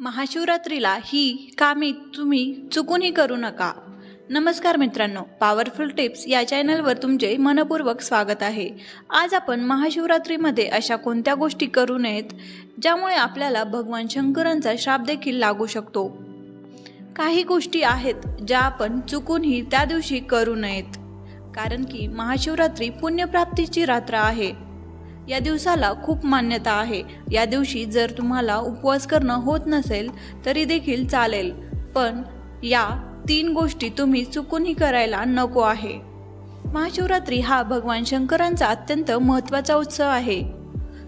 महाशिवरात्रीला ही कामे तुम्ही चुकूनही करू नका. नमस्कार मित्रांनो पॉवरफुल टिप्स या चॅनलवर तुमचे मनपूर्वक स्वागत आहे. आज आपण महाशिवरात्रीमध्ये अशा कोणत्या गोष्टी करू नयेत ज्यामुळे आपल्याला भगवान शंकरांचा श्राप देखील लागू शकतो? काही गोष्टी आहेत ज्या आपण चुकूनही त्या दिवशी करू नयेत कारण की महाशिवरात्री पुण्यप्राप्तीची रात्र आहे. या दिवसाला खूप मान्यता आहे. या दिवशी जर तुम्हाला उपवास करणं होत नसेल तरी देखील चालेल. पण या तीन गोष्टी तुम्ही चुकूनही करायला नको आहे. महाशिवरात्री हा भगवान शंकरांचा अत्यंत महत्त्वाचा उत्सव आहे.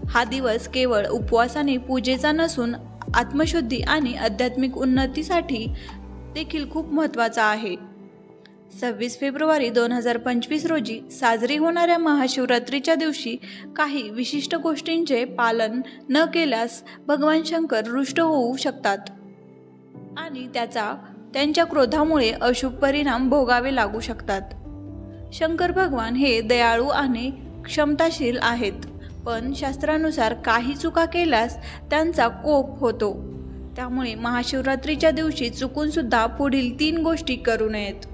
हा दिवस केवळ उपवासाने पूजेचा नसून आत्मशुद्धी आणि आध्यात्मिक उन्नतीसाठी देखील खूप महत्त्वाचा आहे. सव्वीस फेब्रुवारी दोन हजार पंचवीस रोजी साजरी होणाऱ्या महाशिवरात्रीच्या दिवशी काही विशिष्ट गोष्टींचे पालन न केल्यास भगवान शंकर रुष्ट होऊ शकतात. आणि त्याचा त्यांच्या क्रोधामुळे अशुभ परिणाम भोगावे लागू शकतात. शंकर भगवान हे दयाळू आणि क्षमताशील आहेत पण शास्त्रानुसार काही चुका केल्यास त्यांचा कोप होतो. त्यामुळे महाशिवरात्रीच्या दिवशी चुकूनसुद्धा पुढील तीन गोष्टी करू नयेत.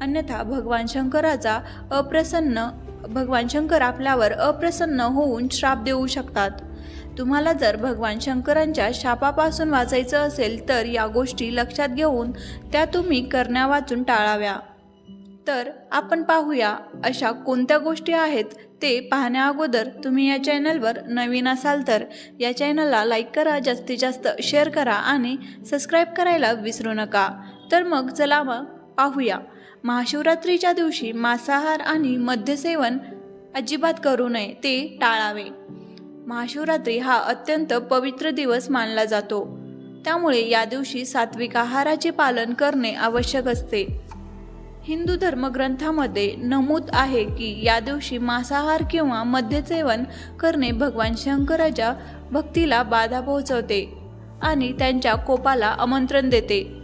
अन्यथा भगवान शंकराचा अप्रसन्न भगवान शंकर आपल्यावर अप्रसन्न होऊन श्राप देऊ शकतात. तुम्हाला जर भगवान शंकरांच्या शापापासून वाचायचं असेल तर या गोष्टी लक्षात घेऊन त्या तुम्ही करण्या वाचून टाळाव्या. तर आपण पाहूया अशा कोणत्या गोष्टी आहेत ते पाहण्या अगोदर तुम्ही या चॅनलवर नवीन असाल तर या चॅनलला लाईक करा जास्तीत जास्त शेअर करा आणि सबस्क्राईब करायला विसरू नका. तर मग चला मग पाहूया. महाशिवरात्रीच्या दिवशी मांसाहार आणि मद्यसेवन अजिबात करू नये ते टाळावे. महाशिवरात्री हा अत्यंत पवित्र दिवस मानला जातो. त्यामुळे या दिवशी सात्विक आहाराचे पालन करणे आवश्यक असते. हिंदू धर्मग्रंथामध्ये नमूद आहे की या दिवशी मांसाहार किंवा मद्यसेवन करणे भगवान शंकराच्या भक्तीला बाधा पोहोचवते आणि त्यांच्या कोपाला आमंत्रण देते.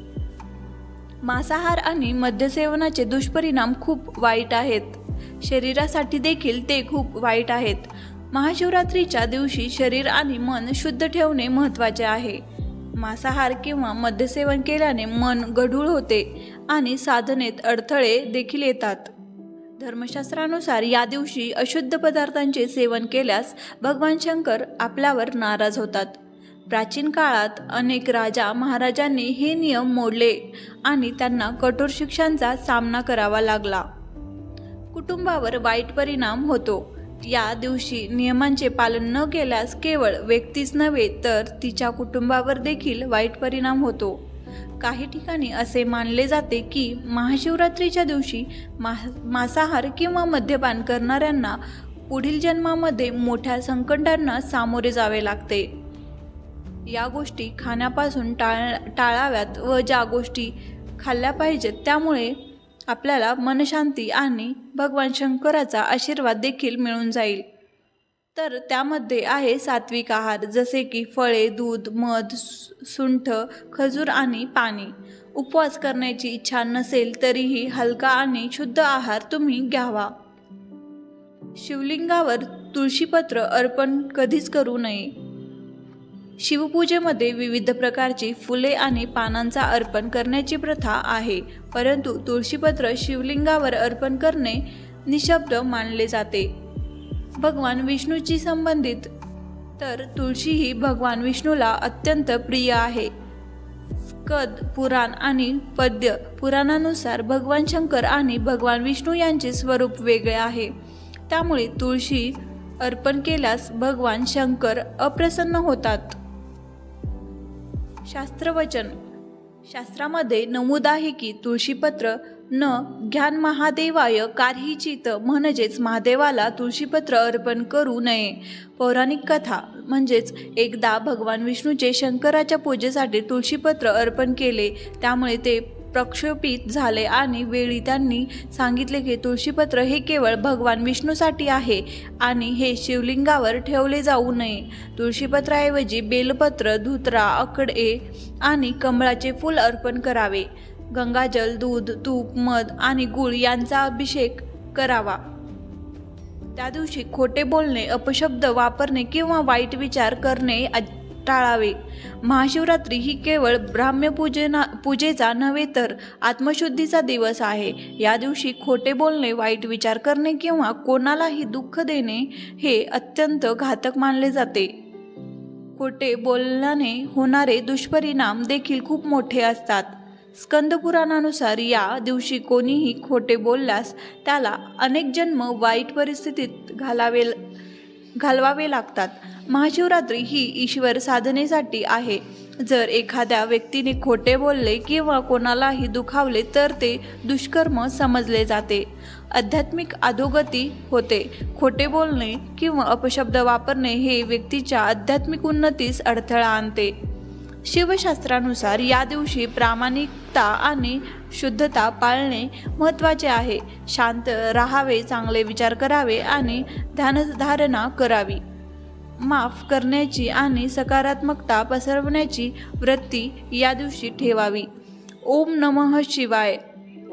मांसाहार आणि मद्यसेवनाचे दुष्परिणाम खूप वाईट आहेत. शरीरासाठी देखील ते खूप वाईट आहेत. महाशिवरात्रीच्या दिवशी शरीर आणि मन शुद्ध ठेवणे महत्त्वाचे आहे. मांसाहार किंवा मद्यसेवन केल्याने मन गढूळ होते आणि साधनेत अडथळे देखील येतात. धर्मशास्त्रानुसार या दिवशी अशुद्ध पदार्थांचे सेवन केल्यास भगवान शंकर आपल्यावर नाराज होतात. प्राचीन काळात अनेक राजा महाराजांनी हे नियम मोडले आणि त्यांना कठोर शिक्षांचा सामना करावा लागला. कुटुंबावर वाईट परिणाम होतो. या दिवशी नियमांचे पालन न केल्यास केवळ व्यक्तीच नव्हे तर तिच्या कुटुंबावर देखील वाईट परिणाम होतो. काही ठिकाणी असे मानले जाते की महाशिवरात्रीच्या दिवशी मा मांसाहार किंवा मद्यपान करणाऱ्यांना पुढील जन्मामध्ये मोठ्या संकटांना सामोरे जावे लागते. या गोष्टी खाण्यापासून टाळ टाळाव्यात व ज्या गोष्टी खाल्ल्या पाहिजेत त्यामुळे आपल्याला मनशांती आणि भगवान शंकराचा आशीर्वाद देखील मिळून जाईल. तर त्यामध्ये आहे सात्विक आहार जसे की फळे दूध मध सुंठ खजूर आणि पाणी. उपवास करण्याची इच्छा नसेल तरीही हलका आणि शुद्ध आहार तुम्ही घ्यावा. शिवलिंगावर तुळशीपत्र अर्पण कधीच करू नये. शिवपूजेमध्ये विविध प्रकारची फुले आणि पानांचा अर्पण करण्याची प्रथा आहे. परंतु तुळशीपत्र शिवलिंगावर अर्पण करणे निशब्द मानले जाते. भगवान विष्णूची संबंधित तर तुळशी ही भगवान विष्णूला अत्यंत प्रिय आहे. कद पुराण आणि पद्य पुराणानुसार भगवान शंकर आणि भगवान विष्णू यांचे स्वरूप वेगळे आहे. त्यामुळे तुळशी अर्पण केल्यास भगवान शंकर अप्रसन्न होतात. शास्त्रवचन. शास्त्रामध्ये नमूद आहे की तुळशीपत्र न ज्ञान महादेवाय कारहीचित म्हणजेच महादेवाला तुळशीपत्र अर्पण करू नये. पौराणिक कथा म्हणजेच एकदा भगवान विष्णूचे शंकराच्या पूजेसाठी तुळशीपत्र अर्पण केले त्यामुळे ते प्रक्षोपित झाले आणि वेळी त्यांनी सांगितले की तुळशीपत्र हे केवळ भगवान विष्णूसाठी आहे आणि हे शिवलिंगावर ठेवले जाऊ नये. तुळशीपत्राऐवजी बेलपत्र धुत्रा अकडे आणि कमळाचे फूल अर्पण करावे. गंगाजल दूध तूप मध आणि गुळ यांचा अभिषेक करावा. त्या दिवशी खोटे बोलणे अपशब्द वापरणे किंवा वाईट विचार करणे टाळावे. महाशिवरात्री ही केवळ ब्राह्म्यपूजना पूजेचा नव्हे तर आत्मशुद्धीचा दिवस आहे. या दिवशी खोटे बोलणे वाईट विचार करणे किंवा कोणालाही दुःख देणे हे अत्यंत घातक मानले जाते. खोटे बोलण्याने होणारे दुष्परिणाम देखील खूप मोठे असतात. स्कंदपुराणानुसार या दिवशी कोणीही खोटे बोलल्यास त्याला अनेक जन्म वाईट परिस्थितीत घालावे घालवावे लागतात. महाशिवरात्री ही ईश्वर साधनेसाठी आहे. जर एखाद्या व्यक्तीने खोटे बोलले किंवा कोणालाही दुखावले तर ते दुष्कर्म समजले जाते. आध्यात्मिक अधोगती होते. खोटे बोलणे किंवा अपशब्द वापरणे हे व्यक्तीच्या आध्यात्मिक उन्नतीस अडथळा आणते. शिवशास्त्रानुसार या दिवशी प्रामाणिकता आणि शुद्धता पाळणे महत्त्वाचे आहे. शांत राहावे चांगले विचार करावे आणि ध्यानधारणा करावी. माफ करण्याची आणि सकारात्मकता पसरवण्याची वृत्ती या दिवशी ठेवावी. ओम नमः शिवाय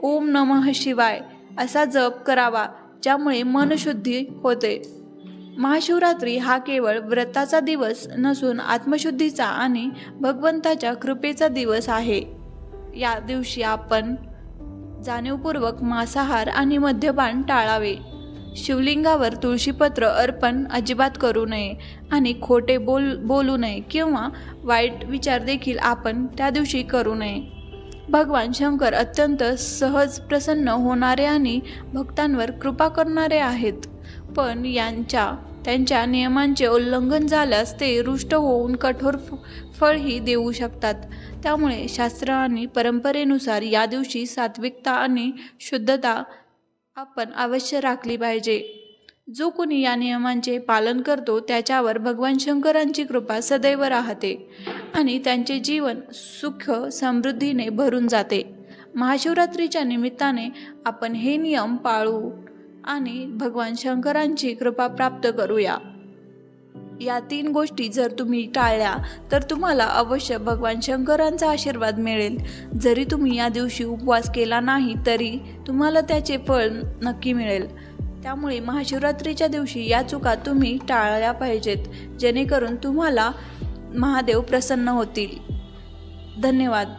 ओम नमः शिवाय असा जप करावा ज्यामुळे मनशुद्धी होते. महाशिवरात्री हा केवळ व्रताचा दिवस नसून आत्मशुद्धीचा आणि भगवंताच्या कृपेचा दिवस आहे. या दिवशी आपण जाणीवपूर्वक मांसाहार आणि मद्यपान टाळावे. शिवलिंगावर तुळशीपत्र अर्पण अजिबात करू नये आणि खोटे बोल बोलू नये किंवा वाईट विचार देखील आपण त्या दिवशी करू नये. भगवान शंकर अत्यंत सहज प्रसन्न होणारे आणि भक्तांवर कृपा करणारे आहेत. पण यांच्या त्यांच्या नियमांचे उल्लंघन झाल्यास ते रुष्ट होऊन कठोर फ- फळही देऊ शकतात. त्यामुळे शास्त्र आणि परंपरेनुसार या दिवशी सात्विकता आणि शुद्धता आपण अवश्य राखली पाहिजे. जो कोणी या नियमांचे पालन करतो त्याच्यावर भगवान शंकरांची कृपा सदैव राहते आणि त्यांचे जीवन सुख समृद्धीने भरून जाते. महाशिवरात्रीच्या निमित्ताने आपण हे नियम पाळू आणि भगवान शंकरांची कृपा प्राप्त करूया. या तीन गोष्टी जर तुम्ही टाळल्या तर तुम्हाला अवश्य भगवान शंकरांचा आशीर्वाद मिळेल. जरी तुम्ही या दिवशी उपवास केला नाही तरी तुम्हाला त्याचे फळ नक्की मिळेल. त्यामुळे महाशिवरात्रीच्या दिवशी या चुका तुम्ही टाळल्या पाहिजेत जेणेकरून तुम्हाला महादेव प्रसन्न होतील. धन्यवाद.